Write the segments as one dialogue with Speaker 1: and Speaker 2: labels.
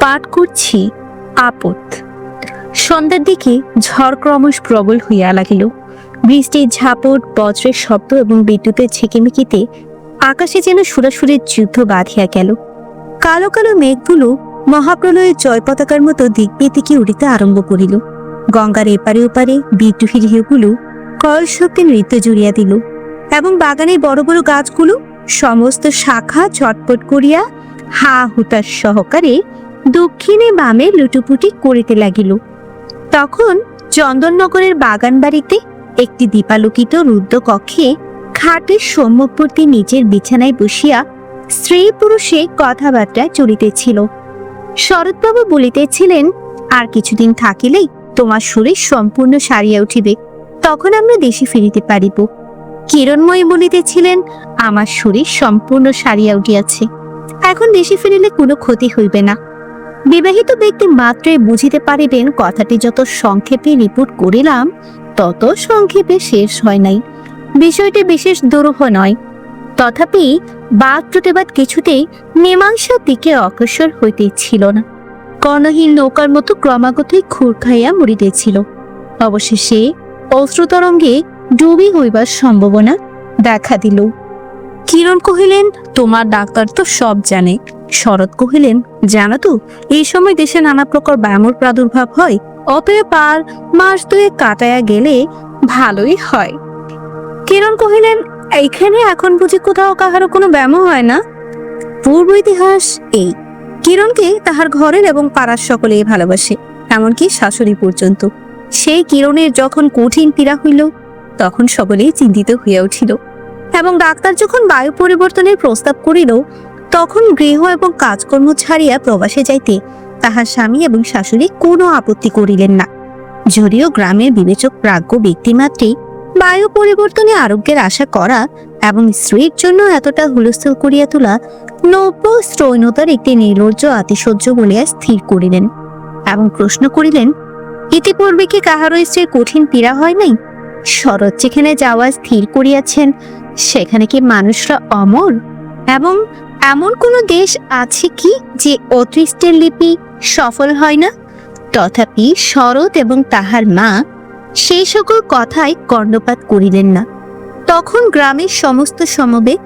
Speaker 1: পাঠ করছি আপদ। সন্ধ্যার দিকে ঝড় ক্রমশ প্রবল হইয়া লাগিল। বৃষ্টির ঝাপট, বজ্রের শব্দ এবং বিদ্যুতের ঝিকিমিকিতে আকাশে যেন সুরাসুরের যুদ্ধ বাঁধিয়া গেল। কালো কালো মেঘগুলো মহাপ্রলয়ের জয় পতাকার মতো দিক দিকে উড়িতে আরম্ভ করিল। গঙ্গার এপারে ওপারে বিদ্রোহী ঢেউগুলো কল শক্তি নৃত্য জুড়িয়া দিল এবং বাগানের বড় বড় গাছগুলো সমস্ত শাখা ছটপট করিয়া হা হুতার সহকারে দক্ষিণে বামে লুটুপুটি করিতে লাগিল। তখন চন্দননগরের বাগান বাড়িতে একটি দীপালোকিত রুদ্র কক্ষে খাটের সম্মুখবর্তী নিজের বিছানায় বসিয়া স্ত্রী পুরুষে কথাবার্তা চলিতেছিল। শরৎবাবু বলিতেছিলেন, আর কিছুদিন থাকিলেই তোমার শরীর সম্পূর্ণ সারিয়া উঠিবে, তখন আমরা দেশে ফিরিতে পারিব। কিরণময়ী বলিতেছিলেন, আমার শরীর সম্পূর্ণ সারিয়া উঠিয়াছে, এখন দেশে ফিরিলে কোনো ক্ষতি হইবে না। বিবাহিত ব্যক্তি মাত্রই বুঝিতে পারিবেন কথাটি যত সংক্ষেপে রিপোর্ট করিলাম, তত সংক্ষেপে শেষ হয় নাই। বিষয়টি বিশেষ দুরূহ নয়। তথাপি বাদ প্রতিবাদ কিছুতেই মীমাংসার দিকে অগ্রসর হইতেছিল না। কর্ণহীন নৌকার মতো ক্রমাগতই খুর খাইয়া মরিতেছিল। অবশেষে অস্ত্রতরঙ্গে ডুবি হইবার সম্ভাবনা দেখা দিল। কিরণ কহিলেন, তোমার ডাক্তার তো সব জানে। শরৎ কহিলেন, জানো তো, এই সময় দেশে নানা প্রকার ব্যামোর প্রাদুর্ভাব হয়, অতএব পার মাস দুয়ে কাটায়া গেলে ভালোই হয়। কিরণ কহিলেন, এইখানে এখন বুঝি কোথাও কাহারও কোনো ব্যামো হয় না? পূর্ব ইতিহাস এই, কিরণকে তাহার ঘরের এবং পাড়ার সকলেই ভালোবাসে, এমনকি শাশুড়ি পর্যন্ত। সেই কিরণের যখন কঠিন পীড়া হইল, তখন সকলেই চিন্তিত হইয়া উঠিল। এবং ডাক্তার যখন বায়ু পরিবর্তনের প্রস্তাব করিল, তখন গৃহ এবং কাজকর্ম ছাড়িয়া প্রবাসে যাইতে তাহার স্বামী এবং শাশুড়ি কোনো আপত্তি করিলেন না। যদিও গ্রামের বিবেচক প্রাজ্ঞ ব্যক্তিমাত্রেই বায়ু পরিবর্তনে আরোগ্যের আশা করা এবং স্ত্রীর জন্য এতটা হুলস্থুল করিয়া তোলা নব্য স্ত্রৈণতার একটি নির্লজ্জ আতিশয্য বলিয়া স্থির করিলেন এবং প্রশ্ন করিলেন, ইতিপূর্বে কি কাহারও স্ত্রীর কঠিন পীড়া হয় নাই? শরৎ যেখানে যাওয়া স্থির করিয়াছেন সেখানে কি মানুষরা অমর? এবং এমন কোনো দেশ আছে কি যে অতৃষ্টের লিপি সফল হয় না? তথাপি শরৎ এবং তাহার মা সেই সকল কথায় কর্ণপাত করিলেন না। তখন গ্রামের সমস্ত সমবেত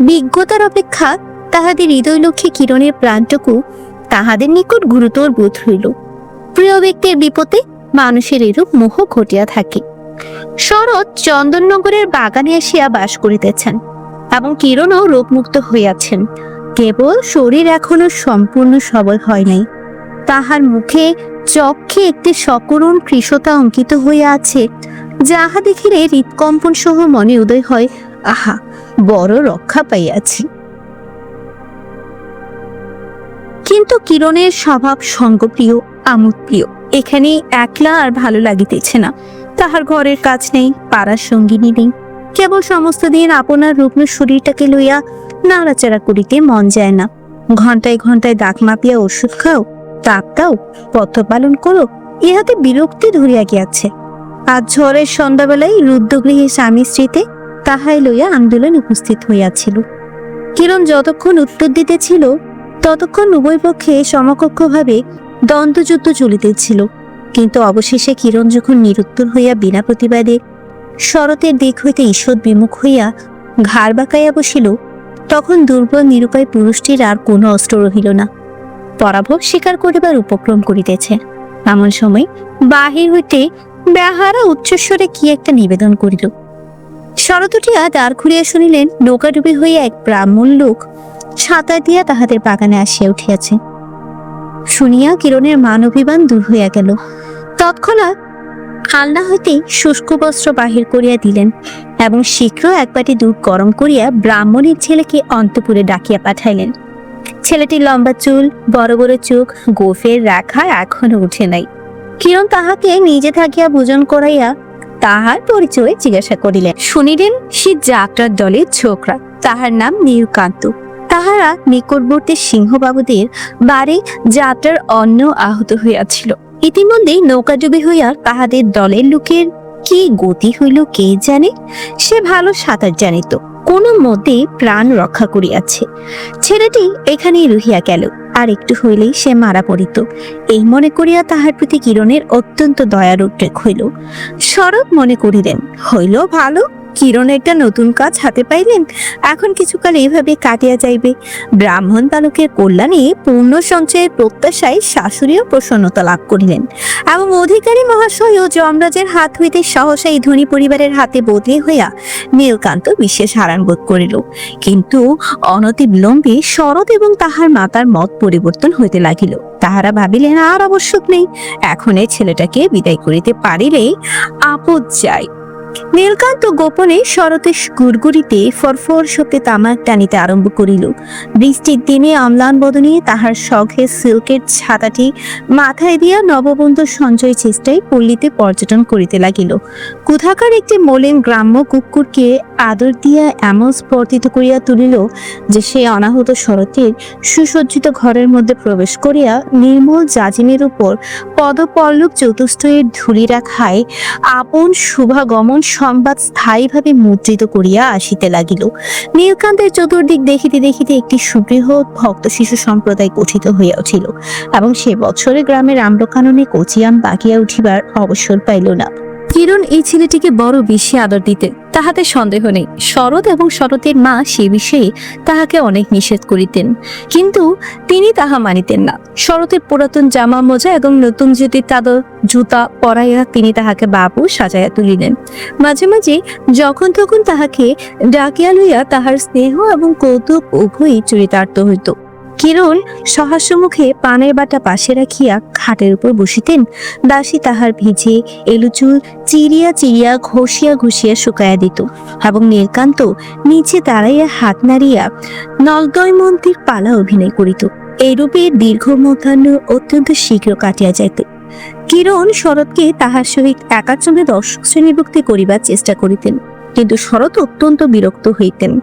Speaker 1: বিজ্ঞতার অপেক্ষা তাহাদের হৃদয়লক্ষ্মী কিরণের প্রাণটুকু তাহাদের নিকট গুরুতর বোধ হইল। প্রিয় ব্যক্তির বিপদে মানুষের এরূপ মোহ ঘটিয়া থাকে। শরৎ চন্দননগরের বাগানে আসিয়া বাস করিতেছেন এবং কিরণও রোগমুক্ত হইয়াছেন। কেবল শরীর এখনও সম্পূর্ণ সবল হয় নাই। তাহার মুখে চক্ষে একটি সকরুণ কৃষতা অঙ্কিত হইয়া আছে, যাহা দেখিলে হৃৎকম্পন সহ মনে উদয় হয়, আহা, বড় রক্ষা পাইয়াছি। কিন্তু কিরণের স্বভাব সঙ্গপ্রিয়, আমোদপ্রিয়, এখানে একলা আর ভালো লাগিতেছে না। তাহার ঘরের কাজ নেই, পাড়ার সঙ্গিনী নেই। কেবল সমস্ত দিন আপনার রুগ্ন শরীরটাকে লইয়া নাড়াচাড়া করিতে মন যায় না। ঘন্টায় ঘন্টায় দাগ মাপিয়া ওষুধ খাও, তাপ দাও, পথ পালন করো, ইহাতে বিরক্তি ধরিয়া গিয়াছে। আজ ঝড়ের সন্ধ্যাবেলায় রুদ্রগৃহে স্বামী স্ত্রীতে তাহাই লইয়া আন্দোলন উপস্থিত হইয়াছিল। কিরণ যতক্ষণ উত্তর দিতেছিল, ততক্ষণ উভয় পক্ষে সমকক্ষভাবে দ্বন্দ্বযুদ্ধ চলিতেছিল। কিন্তু অবশেষে কিরণ যখন নিরুত্তর হইয়া বিনা প্রতিবাদে শরতের দিক হইতে ঈষৎ বিমুখ হইয়া ঘাড় বাঁকাইয়া বসিল, তখন দুর্বল নিরুপায় পুরুষটির আর কোনো অস্ত্র রহিল না। পরাভব স্বীকার করিবার উপক্রম করিতেছে। এমন সময় বাহির হইতে বেহারা উচ্চস্বরে কি একটা নিবেদন করিল। শরৎ উঠিয়া দ্বার খুলিয়া শুনিলেন, নৌকাডুবি হইয়া এক ব্রাহ্মণ লোক সাঁতার দিয়া তাহাদের বাগানে আসিয়া উঠিয়াছে। শুনিয়া কিরণের মান অভিমান দূর হইয়া গেল। তৎক্ষণাৎ আলনা হইতে শুষ্ক বস্ত্র বাহির করিয়া দিলেন এবং শীঘ্র এক বাটি দুধ গরম করিয়া ব্রাহ্মণের ছেলেকে অন্তপুরে ডাকিয়া পাঠাইলেন। ছেলেটির লম্বা চুল, বড় বড় চোখ, গোফের রাখা এখনও উঠে নাই। কিরণ তাহাকে নিজে থাকিয়া ভোজন করাইয়া তাহার পরিচয় জিজ্ঞাসা করিলেন, শুনিলেন, সে যাত্রার দলের ছোকরা, তাহার নাম নীলকান্ত তাহারা নিকটবর্তী সিংহবাবুদের বাড়ি যাত্রার অন্ন আহত হইয়াছিল। ইতিমধ্যে নৌকাডুবি হইয়া তাহাদের দলের লোকের কি গতি হইল কে জানে? সে ভালো সাঁতার জানিত। কোনো মতে প্রাণ রক্ষা করিয়াছে। ছেলেটি এখানেই রহিয়া গেল। আর একটু হইলেই সে মারা পড়িত। এই মনে করিয়া তাহার প্রতি কিরণের অত্যন্ত দয়ার উদ্রেক হইল। শরৎ মনে করিলেন, হইল ভালো। কিরণ একটা নতুন কাজ হাতে পাইলেন। এখন কিছুকাল এইভাবে কাটিয়া যাইবে। ব্রাহ্মণ বালকের কল্যাণে পূর্ণ সঞ্চয়ের প্রত্যাশায় শাশুড়িও প্রসন্নতা লাভ করিলেন। এবং অধিকারী মহাশয় ও যমরাজের হাত হইতে সহসা এই ধনী পরিবারের হাতে বদলি হইয়া নীলকান্ত বিশেষ হারান বোধ করিল। কিন্তু অনতি বিলম্বে শরৎ এবং তাহার মাতার মত পরিবর্তন হইতে লাগিল। তাহারা ভাবিলেন আর আবশ্যক নেই। এখন এই ছেলেটাকে বিদায় করিতে পারিলেই আপদ যায়। নীলকান্ত গোপনে শরতের গুড়গুড়িতে ফরফর শব্দে তামাক টানিতে আরম্ভ করিল। বৃষ্টির দিনে অম্লান বদনে তাহার শখের সিল্কের ছাতাটি মাথায় দিয়া নববন্ধু সঞ্চয় চেষ্টায় পল্লীতে পর্যটন করিতে লাগিল। কোথাকার একটি মলিন গ্রাম্য কুকুরকে আদর দিয়া এমন স্পর্ধিত করিয়া তুলিল যে সে অনাহত শরতের সুসজ্জিত ঘরের মধ্যে প্রবেশ করিয়া নির্মল জাজিমের উপর পদপল্লব চতুষ্টয়ের ধুলি রাখায় আপন শুভাগমন সংবাদ স্থায়ীভাবে মুদ্রিত করিয়া আসিতে লাগিল। নীলকান্তের চতুর্দিক দেখিতে দেখিতে একটি সুবৃহৎ ভক্ত শিশু সম্প্রদায় গঠিত হইয়া উঠিল, এবং সে বছরে গ্রামের আম্রকাননে কচিয়াম বাকিয়া উঠিবার অবসর পাইল না। কিরণ এই ছেলেটিকে বড় বেশি আদর দিতে তাহাতে সন্দেহ নেই। শরৎ এবং শরতের মা সে বিষয়ে তাহাকে অনেক নিষেধ করিতেন। কিন্তু তিনি তাহা মানিতেন না। শরতের পুরাতন জামা মোজা এবং নতুন যদি তাদের জুতা পরাইয়া তিনি তাহাকে বাবু সাজাইয়া তুলিলেন। মাঝে মাঝে যখন তখন তাহাকে ডাকিয়া লইয়া তাহার স্নেহ এবং কৌতুক উভয়ই চরিতার্থ হইত। কিরণ সহাস্য মুখে পানের বাটা পাশে রাখিয়া খাটের উপর বসিতেন। দাসী তাহার ভিজে এলুচুল চিরিয়া চিরিয়া ঘষিয়া ঘষিয়া শুকাইয়া দিত এবং নীলকান্ত নিচে দাঁড়াইয়া হাত নাড়িয়া নলদয় মন্ত্রীর পালা অভিনয় করিত। এইরূপে দীর্ঘ মধ্যাহ্ন অত্যন্ত শীঘ্র কাটিয়া যাইত। কিরণ শরৎকে তাহার সহিত একাচমে দর্শক শ্রেণীভুক্তি করিবার চেষ্টা করিতেন। কিন্তু শরৎ অত্যন্ত বিরক্ত হইতেন।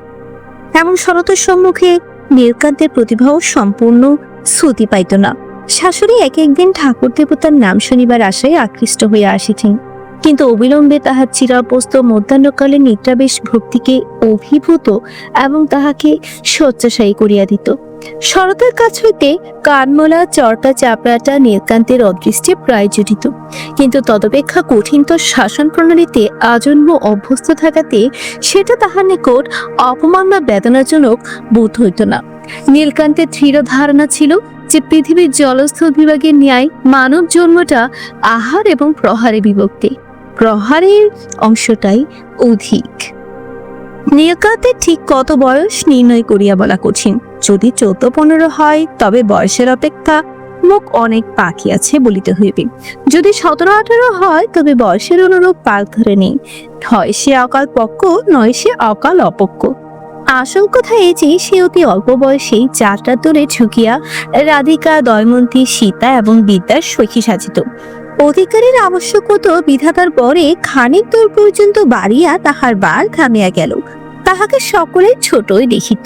Speaker 1: এমন শরতের সম্মুখে নীলকান্তের প্রতিভাও সম্পূর্ণ শ্রুতি পাইত না। শাশুড়ি এক একদিন ঠাকুর দেবতার নাম শুনিবার আশায় আকৃষ্ট হইয়া আসিছেন কিন্তু অবিলম্বে তাহার চিরাপস্ত মধ্যাহ্নকালে নিদ্রাবেশ ভক্তিকে অভিভূত এবং তাহাকে শয্যাশায়ী করিয়া দিত। শরতের কাছ হইতে কানমলা চরকা চাপড়াটা, নীলকান্তের অদৃষ্টে প্রায় জুটিত কিন্তু তদপেক্ষা কঠিনতর শাসন প্রণালীতে আজন্ম অভ্যস্ত থাকাতে সেটা তাহার নিকট অপমান বা বেদনাজনক বোধ হইত না। নীলকান্তের দৃঢ় ধারণা ছিল যে পৃথিবীর জলস্থল বিভাগের ন্যায় মানব জন্মটা আহার এবং প্রহারে বিভক্তি। প্রহারের অংশটাই অধিক। নীলকান্তের ঠিক কত বয়স নির্ণয় করিয়া বলা কঠিন। যদি চৌদ্দ পনেরো হয়, তবে বয়সের অপেক্ষা মুখ অনেক পাখি আছে বলিতে হইবে। যদি সতেরো আঠারো হয়, তবে বয়সের অনুরূপ পাক ধরে নেই। হয় সে অকাল পক্ষ নয় সে অকাল অপক্ষ আসল কথা এই যে, সে অতি অল্প বয়সেই যাত্রার দোলে ঝুঁকিয়া রাধিকা, দয়মন্তী, সীতা এবং বিদ্যার সখী সাজিত। অধিকারীর আবশ্যকতা বিধাতার পরে খানিক দূর পর্যন্ত বাড়িয়া তাহার বার থামিয়া গেল। তাহাকে সকলে ছোটই দেখিত।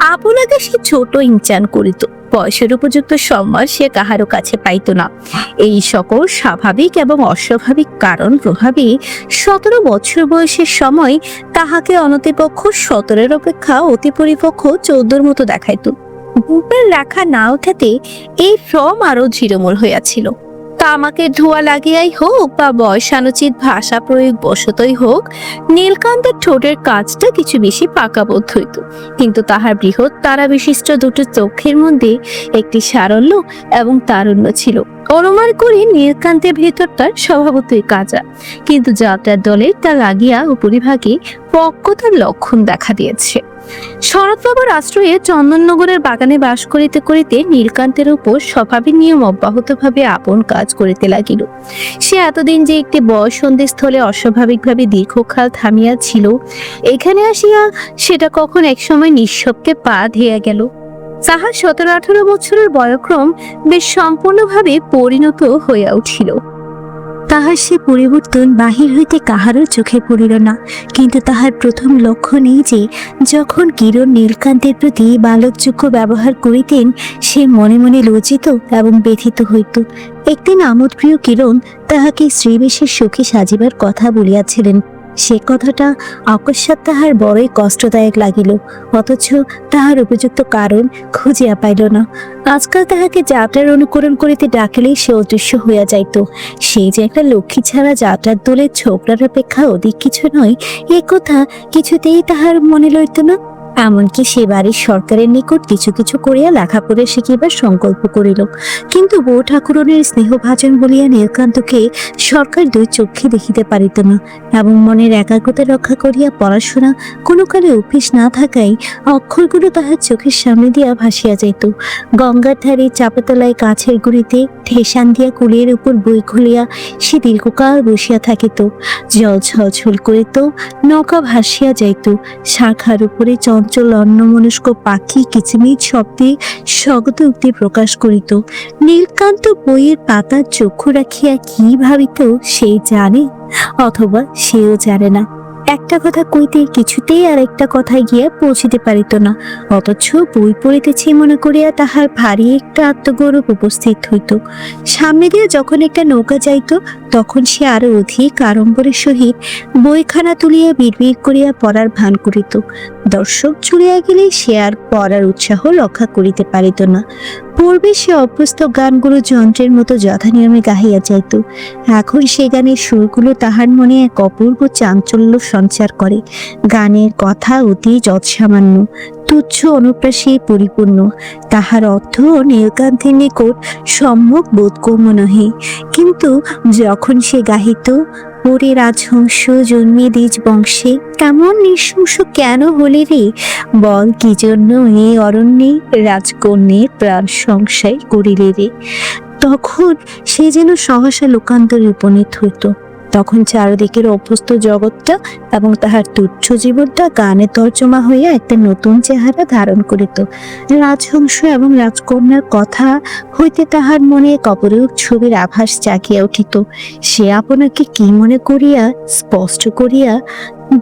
Speaker 1: আপনাকে সে ছোট ইনচান করিত। বয়সের উপযুক্ত সম্মান সে কাহারও কাছে পাইত না। এই সকল স্বাভাবিক এবং অস্বাভাবিক কারণ প্রভাবে সতেরো বছর বয়সের সময় তাহাকে অনতিপক্ষ সতেরোর অপেক্ষা অতি পরিপক্ষ চৌদ্দর মতো দেখাইত। বুকের রাখা না ওঠাতে এই ফ্রম আরও ঝিরমূল হইয়াছিল। তামাকে ধোয়া লাগিয়াই হোক বা বয়সানুচিত ভাষা প্রয়োগ বশতই হোক, নীলকান্তের ঠোঁটের কাজটা কিছু বেশি পাকাবোধ হইত। কিন্তু তাহার বৃহৎ তারা বিশিষ্ট দুটো চোখের মধ্যে একটি সারল্য এবং তারুণ্য ছিল। অনুমান করি নীলকান্তের ভেতরটার স্বভাবতই কাজা কিন্তু যাত্রার দলের তা লাগিয়া উপরিভাগে পক্কতার লক্ষণ দেখা দিয়েছে। শরৎবাবুর আশ্রয়ে চন্দননগরের বাগানে বাস করিতে করিতে নীলকান্তের উপর স্বভাবের নিয়ম অব্যাহতভাবে আপন কাজ করিতে লাগিল। সে এতদিন যে একটি বয়স স্থলে অস্বাভাবিকভাবে দীর্ঘকাল থামিয়া ছিল এখানে আসিয়া সেটা কখন একসময় নিঃশব্দে পা ধেয়া গেল। তাহার সতেরো আঠারো বছরের বয়ক্রম বেশ সম্পূর্ণভাবে পরিণত হইয়া উঠিল। তাহার সে পরিবর্তন বাহির হইতে কাহারও চোখে পড়িল না। কিন্তু তাহার প্রথম লক্ষণ এই যে, যখন কিরণ নীলকান্তের প্রতি বালকযোগ্য ব্যবহার করিতেন, সে মনে মনে লজ্জিত এবং ব্যথিত হইত। একদিন আমোদপ্রিয় কিরণ তাহাকে শ্রীবেশের সুখী সাজিবার কথা বলিয়াছিলেন। সে কথাটা অকস্মাৎ তাহার বড়ই কষ্টদায়ক লাগিল, অথচ তাহার উপযুক্ত কারণ খুঁজিয়া পাইল না। আজকাল তাহাকে যাত্রার অনুকরণ করিতে ডাকিলেই সে অদৃশ্য হইয়া যাইত। সেই যে একটা লক্ষ্মী ছাড়া যাত্রার দলের ছোকরার অপেক্ষা অধিক কিছু নয়, এ কথা কিছুতেই তাহার মনে লইত না। এমনকি সে বাড়ির সরকারের নিকট কিছু কিছু করিয়া লেখাপড়া শিখিবার সংকল্প করিল। কিন্তু বউ ঠাকুরনের স্নেহভাজন বলিয়া নীলকান্তকে সরকার দুই চক্ষে দেখিতে পারিত না এবং মনের একাগ্রতা রক্ষা করিয়া পড়াশোনা কোনো কালে অভ্যেস না থাকায় অক্ষরগুলো তাহার চোখের সামনে দিয়া ভাসিয়া যাইত। গঙ্গার ধারে চাপাতলায় গাছের গুড়িতে ঠেসান দিয়া কুলির উপর বই খুলিয়া সে দীর্ঘকাল বসিয়া থাকিত। জল ছলছল করিত, নৌকা ভাসিয়া যাইত। শাখার উপরে চঞ্চল অন্যমনস্ক পাখি কিচিমিচ শব্দে স্বগত উক্তি প্রকাশ করিত। নীলকান্ত বইয়ের পাতা চক্ষু রাখিয়া কি ভাবিত, সে জানে, অথবা সেও জানে না। একটা কথা কইতে কিছুতেই আর একটা কথায় গিয়া পৌঁছিতে পারিত না। অথচ বই পড়িতেছি মনে করিয়া তাহার ভারী একটা আত্মগৌরব উপস্থিত হইত। সামনে দিয়ে যখন একটা নৌকা যাইত, তখন সে আরও অধিক আড়ম্বরের সহিত বইখানা তুলিয়া বিড়বিড় করিয়া পড়ার ভান করিত। দর্শক চলিয়া গেলে সে আর পড়ার উৎসাহ রক্ষা করিতে পারিত না। পূর্বে সে অভ্যস্ত গানগুলো যন্ত্রের মতো যথানিয়মে গাহিয়া যাইত। এখন সে গানের সুরগুলো তাহার মনে এক অপূর্ব চাঞ্চল্য সঞ্চার করে। গানের কথা অতি যৎসামান্য, তুচ্ছ অনুপ্রাসে পরিপূর্ণ। তাহার অর্থ নীলকান্তের নিকট সম্যক বোধগম্য নহে। কিন্তু যখন সে গাহিত ওরে রাজহংস জন্মে দিজ বংশে। কেমন নৃশংস কেন হলে রে? বল কি জন্য এ অরণ্যে রাজকন্যের প্রাণ সংশয় করিলে রে? তখন সে যেন সহসা লোকান্তরে উপনীত হইত। তখন চারদিকের অভ্যস্ত জগৎটা এবং তাহার তুচ্ছ জীবনটা গানে তর্জমা হইয়া একটা নতুন চেহারা ধারণ করিত। রাজহংস এবং রাজকন্যার কথা হইতে তাহার মনে এক অপরূপ ছবির আভাস জাগিয়া উঠিত। সে আপনাকে কি মনে করিয়া, স্পষ্ট করিয়া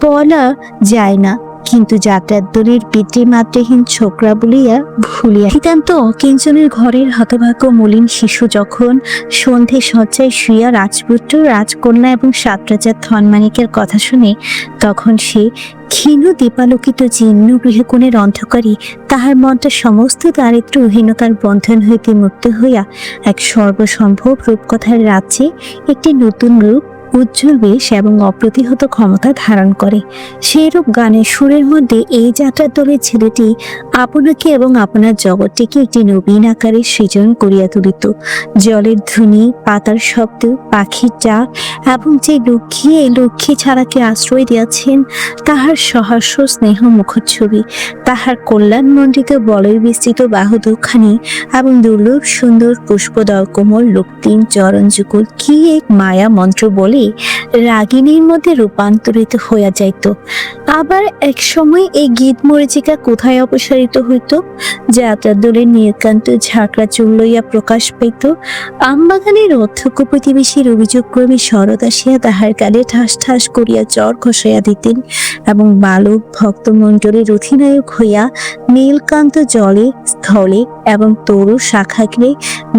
Speaker 1: বলা যায় না। কিন্তু যাত্রার দলের পিতৃ মাতৃহীন ছোকরা বলিয়া ভুলিয়া নিতান্ত অকিঞ্চনের ঘরের হতভাগ্য মলিন শিশু যখন সন্ধে শয্যায় শুইয়া রাজপুত্র, রাজকন্যা এবং সাতরাজার ধনমানিকের কথা শুনে তখন সে ক্ষীণ দীপালোকিত জীর্ণ গৃহকোণের অন্ধকারী তাহার মনটা সমস্ত দারিদ্র হীনতার বন্ধন হইতে মুক্ত হইয়া এক সর্বসম্ভব রূপকথার রাজ্যে একটি নতুন রূপ উজ্জ্বল বেশ এবং অপ্রতিহত ক্ষমতা ধারণ করে। সেইরূপ গানের সুরের মধ্যে এই যাত্রার দলের ছেলেটি আপনাকে এবং আপনার জগৎটিকে একটি নবীন আকারে সৃজন করিয়া তুলিত। জলের ধ্বনি, পাতার শব্দ, পাখির ডাক এবং যে লক্ষ্মী, এই লক্ষ্মী ছাড়াকে আশ্রয় দিয়াছেন, তাহার সহাস্য স্নেহ মুখচ্ছবি, তাহার কল্যাণমণ্ডিত বলয় বিস্তৃত বাহু দুখানি এবং দুর্লভ সুন্দর পুষ্পদল কোমল লোকতিন চরণযুকুল কি এক মায়া মন্ত্র বলে রাগিনীর মধ্যে রূপান্তরিত হইয়া যাইত। আবার এক সময় এই গীত মরিচিকা কোথায় অপসারিত হইত যাত্রা দলের নীলকান্ত ঝাঁকড়া চুল লইয়া প্রকাশ পাইত, আমবাগানের অধ্যক্ষ প্রতিবেশীর অভিযোগক্রমে শরৎ আসিয়া তাহার গালে ঠাস ঠাস করিয়া জ্বর খসাইয়া দিতেন এবং বালক ভক্তমণ্ডলের অধিনায়ক হইয়া নীলকান্ত জলে, স্থলে এবং তরু শাখাগ্রে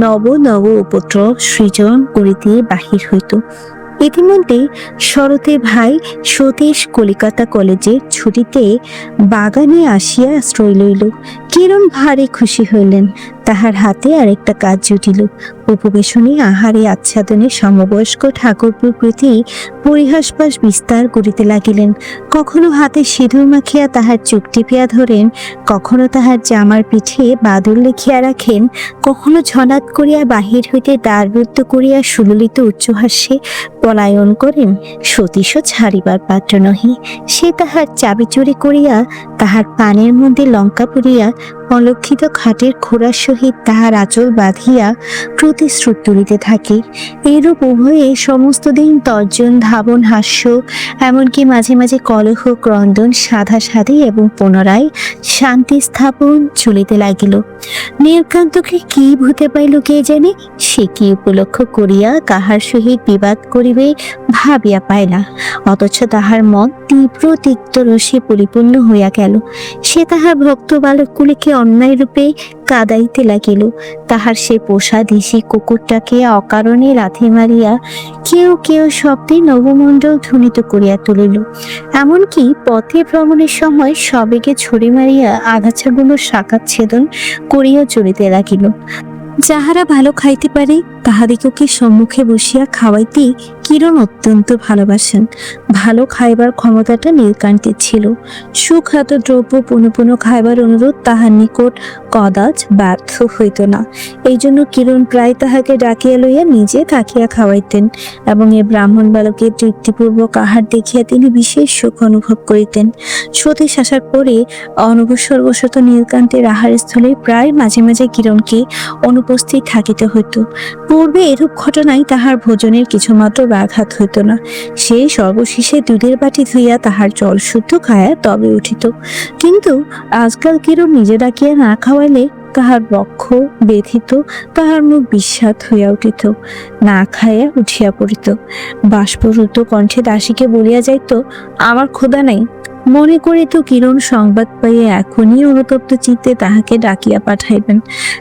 Speaker 1: নব নব উপদ্রব সৃজন করিতে বাহির হইত। ইতিমধ্যে শরতে ভাই সতীশ কলিকাতা কলেজে ছুটিতে বাগানে আসিয়া আশ্রয় লইল। কিরণ ভারী খুশি হইলেন। তাহার হাতে আরেকটা কাজ জুটিল। উপবেশনে আহারে আচ্ছাদনে সমবয়স্ক ঠাকুরপুর প্রতি পরিহাসবাস বিস্তার করিতে লাগিলেন। কখনো হাতে সিঁদুর মাখিয়া তাহার চুক টিপিয়া ধরেন, কখনো তাহার জামার পিঠে বাদুর লিখিয়া রাখেন, কখনো ঝনাত করিয়া বাহির হইতে দ্বারবদ্ধ করিয়া সুললিত উচ্চহাস্যে পলায়ন করেন সতীশও ছাড়িবার পাত্র নহে। সে তাহার চাবি চুরি করিয়া তাহার পানের মধ্যে লঙ্কা পুরিয়া অলক্ষিত খাটের খোড়ার সহিত তাহার আঁচল বাঁধিয়া প্রতিশ্রুত তুলিতে থাকে। এইরূপ উভয়ে সমস্ত দিন তর্জন, ধাবন, হাস্য, এমনকি মাঝে মাঝে কলহ, ক্রন্দন সাধা সাধি এবং পুনরায় শান্তি স্থাপন চলিতে লাগিল। নীলকান্তকে কি ভূতে পাইল কে জানে, সে কি উপলক্ষ করিয়া কাহার সহিত বিবাদ করিবে ভাবিয়া পায় না। অথচ তাহার মন তীব্র, তিক্ত রসে পরিপূর্ণ হইয়া গেল। সে তাহার ভক্ত বালকগুলিকে অন্যায় রূপে কাদাইতে লাগিল। তাহার সে পোষা দেশি কুকুরটাকে অকারণে লাথি মারিয়া কেউ কেউ শব্দে নবমণ্ডল ধ্বনিত করিয়া তুলিল। এমনকি পথে ভ্রমণের সময় সবেগে ছড়ি মারিয়া আগাছাগুলো শাখা ছেদন করিয়া চলিতে লাগিল। যাহারা ভালো খাইতে পারে, তাহাদিগকে সম্মুখে বসিয়া খাওয়াইতে কিরণ অত্যন্ত ভালোবাসেন। ভালো খাইবার ক্ষমতাটা নীলকান্তের ছিল। সুখ্যাত দ্রব্য পুনঃ পুনঃ খাইবার অনুরোধ তাহার নিকট কদাচ ব্যর্থ হইত না। এই জন্য কিরণ প্রায় তাহাকে ডাকিয়া লইয়া নিজে থাকিয়া খাওয়াইতেন এবং এ ব্রাহ্মণ বালকের তৃপ্তিপূর্বক আহার দেখিয়া তিনি বিশেষ সুখ অনুভব করিতেন। সতীশ আসার পরে অনবসরবশত নীলকান্তের আহার স্থলে প্রায় মাঝে মাঝে কিরণকে অনুপস্থিত থাকিতে হইত। পূর্বে এরূপ ঘটনায় তাহার ভোজনের কিছুমাত্র ব্যাঘাত হইত না। সে সর্বশেষে দুধের বাটি ধুইয়া তাহার জল শুদ্ধ খায়া তবে উঠিত। কিন্তু আজকাল কেরো নিজে ডাকিয়া না খাওয়াইলে তাহার বক্ষ ব্যথিত তাহার মুখ বিস্বাদ হইয়া উঠিত, না খাইয়া উঠিয়া পড়িত। বাষ্পরুদ্ধ কণ্ঠে দাসীকে বলিয়া যাইত, আমার ক্ষুধা নাই মনে করিত কিরণ সংবাদ পাইয়া এখনই অনুতপ্ত চিত্তে তাহাকে ডাকিয়া পাঠাইবেন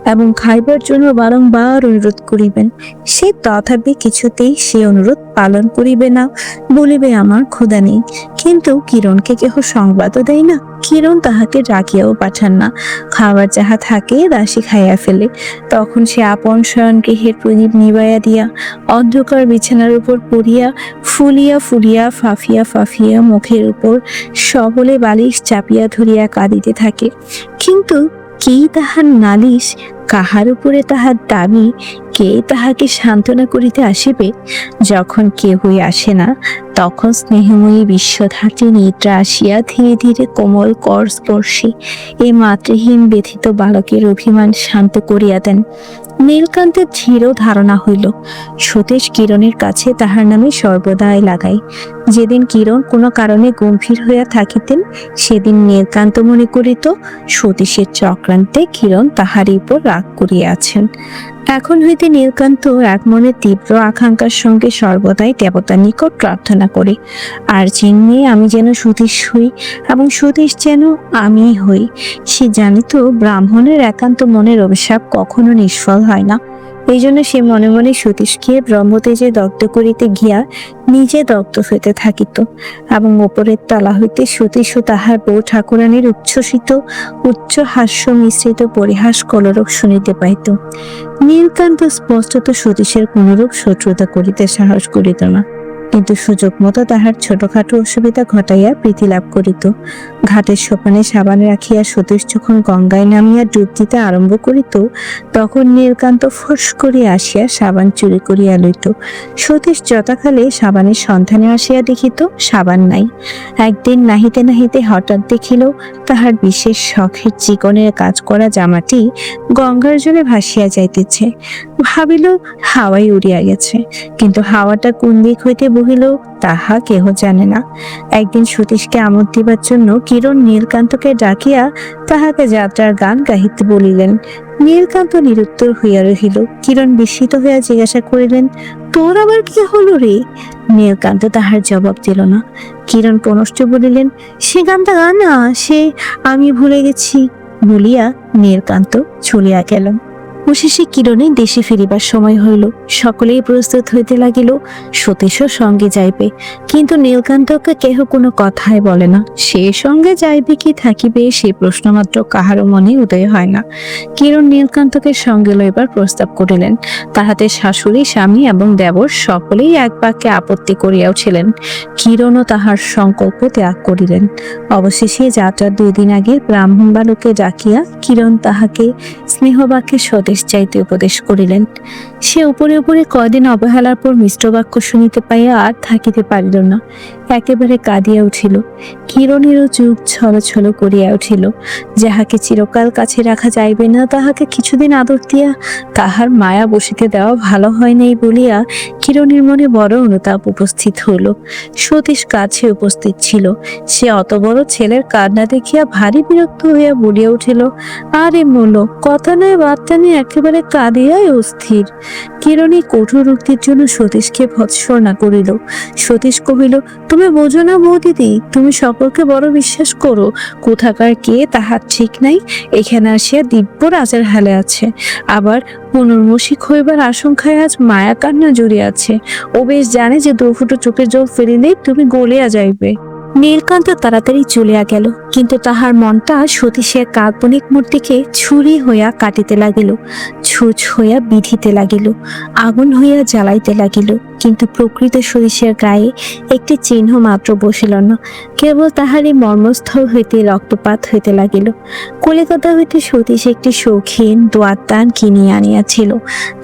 Speaker 1: এবং খাইবার জন্য বারংবার অনুরোধ করিবেন। সে তথাপি কিছুতেই সে অনুরোধ পালন করিবে না বলিবে আমার ক্ষুধা নেই। কিন্তু কিরণকে কেহ সংবাদও দেয় না। কিরণ তাহাকে ডাকিয়াও পাঠান না। খাবার যাহা থাকে দাসী খাইয়া ফেলে। তখন সে আপন শয়ন গৃহের প্রদীপ নিবাইয়া দিয়া অন্ধকার বিছানার উপর পড়িয়া ফুলিয়া ফুলিয়া ফাফিয়া ফাফিয়া মুখের উপর সবলে বালিশ চাপিয়া ধরিয়া কাঁদিতে থাকে। কিন্তু কি তাহার নালিশ কাহার উপরে তাহার দাবি, কে তাহাকে সান্ত্বনা করিতে আসিবে? যখন কেহই আসে না, তখন স্নেহময়ী বিশ্বধাত্রী নিদ্রা আসিয়া ধীরে ধীরে কোমল কর স্পর্শে এই মাতৃহীন ব্যথিত বালকের অভিমান শান্ত করিয়া দেন। নীলকান্তের ধীর ধারণা হইল সতীশ কিরণের কাছে তাহার নামে সর্বদাই লাগাই। যেদিন কিরণ কোনো কারণে গম্ভীর হইয়া থাকিতেন, সেদিন নীলকান্ত মনে করিত সতীশের চক্রান্তে কিরণ তাহারই উপর রাগ করিয়াছেন এখন হইতে নীলকান্ত এক মনে তীব্র আকাঙ্ক্ষার সঙ্গে সর্বদাই দেবতার নিকট প্রার্থনা করে, আর চিহ্নে আমি যেন সতীশ হই এবং সতীশ যেন আমি হই, সে জানিত ব্রাহ্মণের একান্ত মনের অভিশাপ কখনো নিষ্ফল হয় না। এই জন্য সে মনে মনে সতীশকে ব্রহ্মতেজে দগ্ধ করিতে গিয়া নিজে দগ্ধ হইতে থাকিত এবং ওপরের তলা হইতে সতীশ ও তাহার বউ ঠাকুরানীর উচ্ছ্বসিত, উচ্চ হাস্য মিশ্রিত পরিহাস কলরব শুনিতে পাইত। নীলকান্ত স্পষ্টত সতীশের কোনরূপ শত্রুতা করিতে সাহস করিত না। কিন্তু সুযোগ মতো তাহার ছোটখাটো অসুবিধা ঘটাইয়া প্রীতি লাভ করিত। ঘাটের সোপানে সাবান রাখিয়া সতীশ যখন গঙ্গায় নামিয়া ডুব দিতে আরম্ভ করিত, তখন নীলকান্ত ফোঁস করিয়া আসিয়া সাবান চুরি করিয়া লইত। সতীশ যথাকালে সাবানের সন্ধানে আসিয়া দেখিত, সাবান নাই। একদিন নাহিতে নাহিতে হঠাৎ দেখিল, তাহার বিশেষ শখের চিকনের কাজ করা জামাটি গঙ্গার জলে ভাসিয়া যাইতেছে। ভাবিল, হাওয়ায় উড়িয়া গেছে। কিন্তু হাওয়াটা কোন দিক হইতে বহিল, তাহা কেহ জানে না। একদিন সতীশকে আমোদ দিবার জন্য কিরণ নীলকান্তকে ডাকিয়া তাহাকে যাত্রার গান গাহিতে বলিলেন, নীলকান্ত নিরুত্তর হইয়া রহিল। কিরণ বিস্মিত হইয়া জিজ্ঞাসা করিলেন, তোর আবার কি হলো রে? নীলকান্ত তাহার জবাব দিল না। কিরণ পুনশ্চ বলিলেন, সে গানটা গান না সে, আমি ভুলে গেছি। বলিয়া নীলকান্ত চলিয়া গেল অবশেষে কিরণে দেশে ফিরিবার সময় হইল। সকলেই প্রস্তুত হইতে লাগিল, সতীশও সঙ্গে যাইবে। কিন্তু নীলকান্তকে কেহ কোনো কথাই বলে না। সে সঙ্গে যাইবে কি থাকিবে, সে প্রশ্ন মাত্র কাহারও মনে উদয় হয় না। কিরণ নীলকান্তকে সঙ্গে লইবার প্রস্তাব করিলেন। তাহাতে শাশুড়ি, স্বামী এবং দেবর সকলেই এক বাক্যে আপত্তি করিয়াছিলেন কিরণও তাহার সংকল্প ত্যাগ করিলেন। অবশেষে যাত্রার দুই দিন আগে ব্রাহ্মণ বালকে ডাকিয়া কিরণ তাহাকে স্নেহ বাক্যে স্বদেশ চাইতে উপদেশ করিলেন। সে উপরে উপরে কদিন অবহেলার পর মিশ্র বাক্য শুনিতে পাইয়া আর থাকিতে পারিল না। একেবারে কাঁদিয়া উঠিল। কিরণেরও চুপ ছল ছল করিয়া উঠিল। যাহাকে চিরকাল কাছে রাখা যাইবে না, তাহাকে কিছুদিন আদর দিয়া তাহার মায়া বসিতে দেওয়া ভালো হয় নাই বলিয়া কিরণের মনে বড় অনুতাপ উপস্থিত হইল সতীশ কাছে উপস্থিত ছিল। সে অত বড় ছেলের কান্না দেখিয়া ভারী বিরক্ত হইয়া বলিয়া উঠিল, আরে মূল কথা নয়, বার্তা নিয়ে, একেবারে কাঁদিয়াই অস্থির। কিরণী কঠোর উক্তির জন্য সতীশকে ভৎসনা করিল। সতীশ কহিল, তুমি বোঝো না বৌদিদি, তুমি সকলকে বড় বিশ্বাস করো। কোথাকার কে, তাহার ঠিক নাই। এখানে আসিয়া দিব্য রাজার হালে আছে। আবার পুনর্মসিক হইবার আশঙ্কায় আজ মায়া কান্না জড়িয়ে আছে ও বেশ জানে যে দুফুটো চোখের জল ফেলিলেই তুমি গলিয়া যাইবে। নীলকান্ত তাড়াতাড়ি চলিয়া গেল, কিন্তু তাহার মনটা সতীশের কাল্পনিক মূর্তিকে ছুরি হইয়া কাটিতে লাগিল, ছুঁচ হইয়া বিধিতে লাগিল, আগুন হইয়া জ্বালাইতে লাগিল, কিন্তু প্রকৃত সতীশের গায়ে একটি চিহ্ন মাত্র বসিল না, কেবল তাহারই মর্মস্থল হইতে রক্তপাত হইতে লাগিল। কলিকাতা হইতে সতীশ একটি শৌখিন দোয়াত দান কিনিয়া আনিয়াছিল,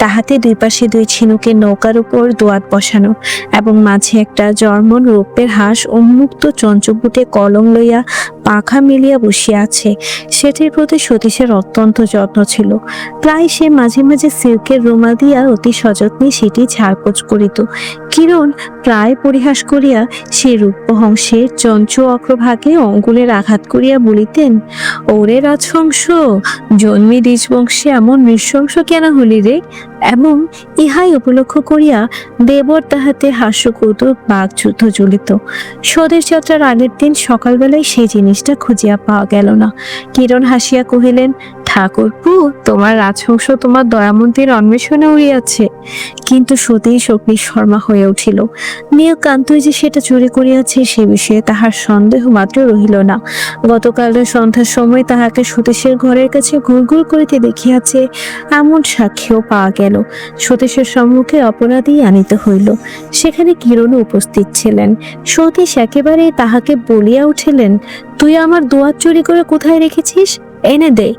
Speaker 1: তাহাতে দুই পাশে দুই ঝিনুকের নৌকার উপর দোয়াত বসানো এবং মাঝে একটা জর্মন রৌপ্যের হাঁস উন্মুক্ত চঞ্চবুটে কলম লইয়া পাখা মিলিয়া বসিয়া আছে। সেটির প্রতি সতীশের অত্যন্ত যত্ন ছিল। প্রায় সে মাঝে মাঝে সিল্কের রুমাল দিয়া অতি সযত্নে সেটি ঝাড়পোছ করিত। কিরণ প্রায় পরিহাস করিয়া সে রূপহংসের চঞ্চ অগ্রভাগে অঙ্গুলের আঘাত করিয়া বলিতেন, ওরে রাজহংস জন্মী দ্বিজবংশে এমন নৃশংস কেন হলি রে? এবং ইহাই উপলক্ষ করিয়া দেবর তাহাতে হাস্য কৌতুক বাঘ যুদ্ধ জ্বলিত। স্বদেশ যাত্রার আগের দিন সকালবেলায় সেই জিনিসটা খুঁজিয়া পাওয়া গেল না। কিরণ হাসিয়া কহিলেন ঠাকুরপু তোমার রাজহংস, তোমার দয়ামন্তীর অন্বেষণে উড়িয়াছে। কিন্তু সতীশ শর্মা হয়ে উঠিল। নীলকান্তই যে সেটা চুরি করিয়াছে, সে বিষয়ে তাহার সন্দেহ মাত্র রহিল না। গতকাল সন্ধ্যার সময় তাহাকে সতীশের ঘরের কাছে ঘুরঘুর করিতে দেখিয়াছে, এমন সাক্ষীও পাওয়া গেল। সতীশের সম্মুখে অপরাধী আনিত হইল। সেখানে কিরণ উপস্থিত ছিলেন। সতীশ একেবারে তাহাকে বলিয়া উঠিলেন, তুই আমার দোয়ার চুরি করে কোথায় রেখেছিস? এনে দে।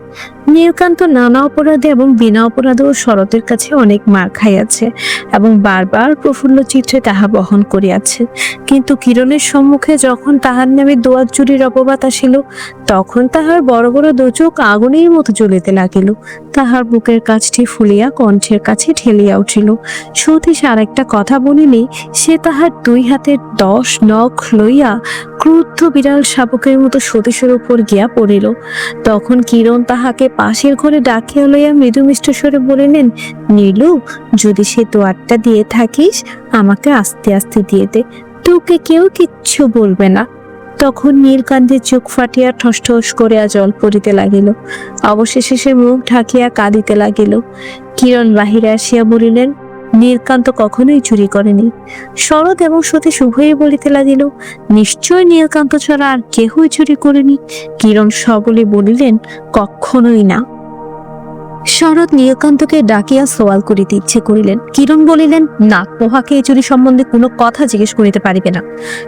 Speaker 1: নীলকান্ত নানা অপরাধে এবং বিনা অপরাধেও শরতের কাছে অনেক মার খাইয়াছে এবং বারবার প্রফুল্ল চিত্রে তাহা বহন করিয়াছে। কিন্তু কিরণের সম্মুখে যখন তাহার নামে দোয়ার চুরির অপবাদ আসিল, তখন তাহার বড় বড় দোচোখ আগুনের মতো জ্বলিতে লাগিল। তাহার বুকের কাছটি ফুলিয়া কণ্ঠের কাছে ঠেলিয়া উঠিল। সতীশ আর একটা কথা বলিনি সে তাহার দুই হাতের দশ নখ লইয়া ক্রুদ্ধ বিড়াল শাবকের মতো সতীশের উপর গিয়া পড়িল। তখন কিরণ তাহাকে পাশের ঘরে ডাকিয়া লইয়া মৃদু মিষ্ট স্বরে বলিলেন, নীলু, যদি সে দোয়ারটা দিয়ে থাকিস, আমাকে আস্তে আস্তে দিয়ে দে। তোকে কেউ কিচ্ছু বলবে না। তখন নীলকান্তের চোখ ফাটিয়া ঠস ঠস করিয়া জল পড়িতে লাগিল। অবশেষে সে মুখ ঢাকিয়া কাঁদিতে লাগিল। কিরণ বাহিরে আসিয়া বলিলেন নীলকান্ত কখনোই চুরি করেনি। শরৎ এবং সতীশ শুভই বলিতে লাগিল, নিশ্চয় নীলকান্ত ছাড়া আর কেহই চুরি করেনি? কিরণ সবলে বলিলেন, কখনোই না। শরৎ নীলকান্তকে ডাকিয়া সোয়াল করিতে ইচ্ছে করিলেন। কিরণ বলিলেন, না, উহাকে এই চুরি সম্বন্ধে কোনো কথা জিজ্ঞেস করিতে পারিবে না।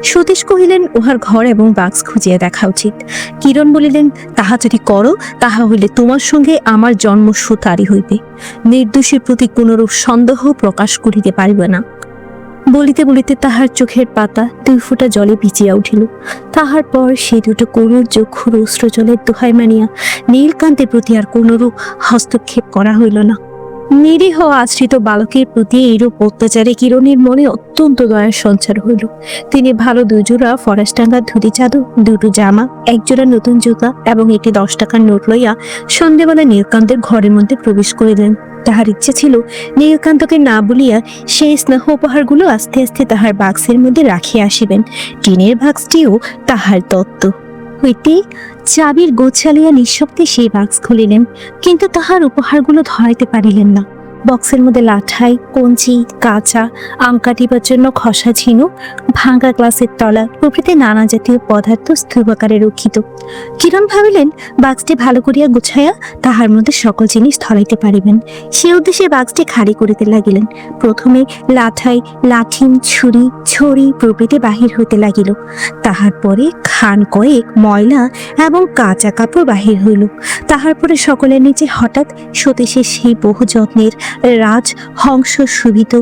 Speaker 1: সতীশ কহিলেন, উহার ঘর এবং বাক্স খুঁজিয়া দেখা উচিত। কিরণ বলিলেন, তাহা যদি করো, তাহা হইলে তোমার সঙ্গে আমার জন্ম সুতারি হইবে। নির্দোষীর প্রতি কোনরূপ সন্দেহ প্রকাশ করিতে পারিবে না। বলিতে বলিতে তাহার চোখের পাতা দুই ফোঁটা জলে ভিজিয়া উঠিল। তাহার পর সেই দুটো করুণ চক্ষুর অস্ত্র জলের দোহাই মানিয়া নীলকান্তের প্রতি আর কোনরূপ হস্তক্ষেপ করা হইল না। নিরীহ আশ্রিত বালকের প্রতি এইরূপ অত্যাচারে কিরণের মনে অত্যন্ত দয়ার সঞ্চার হইল। তিনি ভালো দুজোড়া ফরাসটাঙ্গার ধুতি চাদর, দুটো জামা, একজোড়া নতুন জুতা এবং একটি দশ টাকার নোট লইয়া সন্ধ্যেবেলা নীলকান্তের ঘরের মধ্যে প্রবেশ করিলেন। তাহার ইচ্ছে ছিল নীলকান্তকে না বলিয়া সেই স্নেহ উপহারগুলো আস্তে আস্তে তাহার বাক্সের মধ্যে রাখিয়া আসিবেন। টিনের বাক্সটিও তাহার তত্ত্ব। হইতে চাবির গোছালিয়া নিঃশব্দে সেই বাক্স খুলিলেন, কিন্তু তাহার উপহারগুলো ধরাইতে পারিলেন না। বক্সের মধ্যে লাঠাই, কঞ্চি, কাঁচা আম কাটিবার জন্য খসা ঝিনু ভাঙা গ্লাসের তলা প্রভৃতি নানা জাতীয় পদার্থ স্থূপাকারে রক্ষিত। কিরণ ভাবিলেন, বাক্সটি ভালো করিয়া গুছাইয়া তাহার মধ্যে সকল জিনিস ধরাইতে পারিবেন। সে উদ্দেশ্যে বাক্সটি খালি করিতে লাগিলেন। প্রথমে লাঠাই লাঠিম ছুরি, ছড়ি প্রভৃতি বাহির হইতে লাগিল। তাহার পরে খান কয়েক ময়লা এবং কাঁচা কাপড় বাহির হইল। তাহার পরে সকলের নিচে হঠাৎ সতীশের সেই বহু যত্নের রাজ হংস শোভিত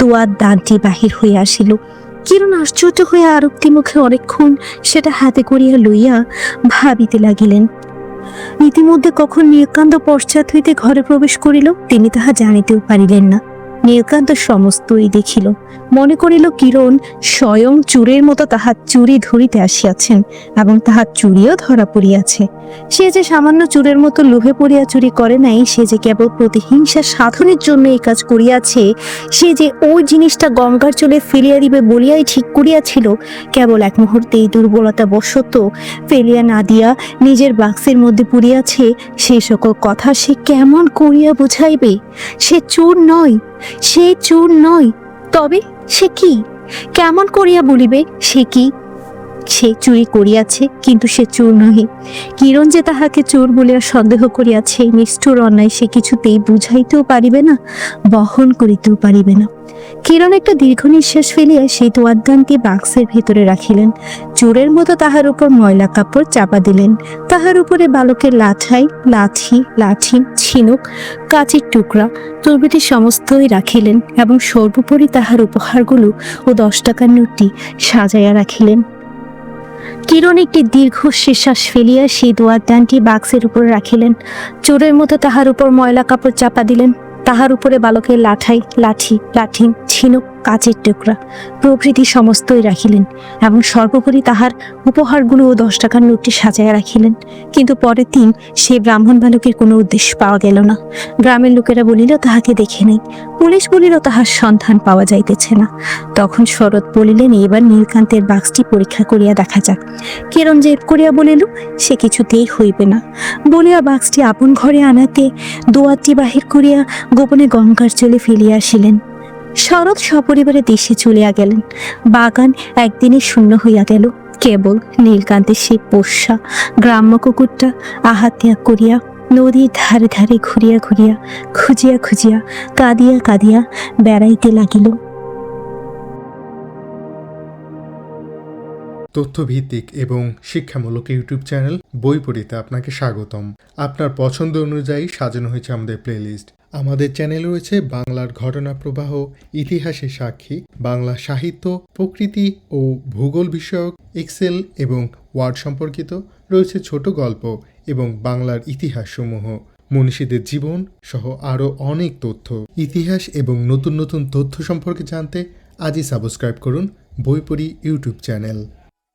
Speaker 1: দোয়ার দানটি বাহির হইয়া আসিল। কিরণ আশ্চর্য হইয়া আরক্তি মুখে অনেকক্ষণ সেটা হাতে করিয়া লইয়া ভাবিতে লাগিলেন। ইতিমধ্যে কখন নীলকান্ত পশ্চাৎ হইতে ঘরে প্রবেশ করিল, তিনি তাহা জানিতেও পারিলেন না। নীলকান্ত সমস্তই দেখিল। মনে করিল কিরণ স্বয়ং চুরের মতো তাহার চুরি ধরিতে আসিয়াছেন এবং তাহার চুরিও ধরা পড়িয়াছে। সে যে সামান্য চুরের মতো লোভে পড়িয়া চুরি করে নাই, সে যে কেবল প্রতিহিংসা সাধনের জন্য এই কাজ করিয়াছে, সে যে ওই জিনিসটা গঙ্গার চলে ফেলিয়া দিবে বলিয়াই ঠিক করিয়াছিল, কেবল এক মুহূর্তে এই দুর্বলতা বশত ফেলিয়া না দিয়া নিজের বাক্সের মধ্যে পুড়িয়াছে সেই সকল কথা সে কেমন করিয়া বুঝাইবে? সে চোর নয় সে চোর নয় তবে সে কি? কেমন করিয়া বলিবে সে কি? সে চুরি করিয়াছে, কিন্তু সে চোর নহে। কিরণ যে তাহাকে চোর বলিয়া সন্দেহ করিয়াছে নিষ্ঠুর অন্যায় সে কিছুতেই বুঝাইতেও পারিবে না, বহন করিতেও পারিবে না। কিরণ একটা দীর্ঘ নিঃশ্বাস ফেলিয়া সেই তোয়াদ্দানটি বাক্সের ভিতরে রাখিলেন। চোরের মতো তাহার উপর ময়লা কাপড় চাপা দিলেন। তাহার উপরে বালকের লাঠাই, লাঠি লাঠি, ছিনুক, কাঁচের টুকরা প্রভৃতি সমস্তই রাখিলেন এবং সর্বোপরি তাহার উপহারগুলো ও দশ টাকার নোটটি সাজাইয়া রাখিলেন। কিরণ একটি দীর্ঘ শ্বাস ফেলিয়া সেই দোয়ার দানটি বাক্সের উপর রাখিলেন। চোরের মতো তাহার উপর ময়লা কাপড় চাপা দিলেন। তাহার উপরে বালকের লাঠাই, লাঠি লাঠি ছিনুক কাচের টুকরা। প্রভৃতি সমস্তই রাখিলেন এবং সর্বোপরি তাহার উপহারগুলো ও দশ টাকার নোটটি সাজাইয়া রাখিলেন। কিন্তু পরের দিন সেই ব্রাহ্মণ বালকের কোনো উদ্দেশ্য পাওয়া গেল না। গ্রামের লোকেরা বলিল, তাহাকে দেখে নেই। পুলিশ বলিল, তাহার সন্ধান পাওয়া যাইতেছে না। তখন শরৎ বলিলেন এবার নীলকান্তের বাক্সটি পরীক্ষা করিয়া দেখা যাক। কিরণ জেদ করিয়া বলিল, সে কিছুতেই হইবে না। বলিয়া বাক্সটি আপন ঘরে আনাতে দোয়ারটি বাহির করিয়া গোপনে গঙ্গার চলে ফেলিয়া আসিলেন। শরৎ সপরিবারে দেশে চলিয়া গেলেন। বাগান একদিনে শূন্য হইয়া গেল। কেবল নীলকান্তের সেই পোষ্যা গ্রাম্য কুকুরটা আহাত ত্যাগ করিয়া নদীর ধারে ধারে ঘুরিয়া ঘুরিয়া, খুঁজিয়া খুঁজিয়া, কাঁদিয়া কাঁদিয়া বেড়াইতে লাগিল।
Speaker 2: তথ্যভিত্তিক এবং শিক্ষামূলক ইউটিউব চ্যানেল বই পড়িতে আপনাকে স্বাগতম। আপনার পছন্দ অনুযায়ী সাজানো হয়েছে আমাদের প্লেলিস্ট আমাদের চ্যানেল রয়েছে বাংলার ঘটনা প্রবাহ, ইতিহাসের সাক্ষী, বাংলা সাহিত্য, প্রকৃতি ও ভূগোল বিষয়ক, এক্সেল এবং ওয়ার্ড সম্পর্কিত রয়েছে ছোট গল্প এবং বাংলার ইতিহাসসমূহ। মনীষীদের জীবন সহ আরও অনেক তথ্য। ইতিহাস এবং নতুন নতুন তথ্য সম্পর্কে জানতে আজই সাবস্ক্রাইব করুন বইপড়ি ইউটিউব চ্যানেল।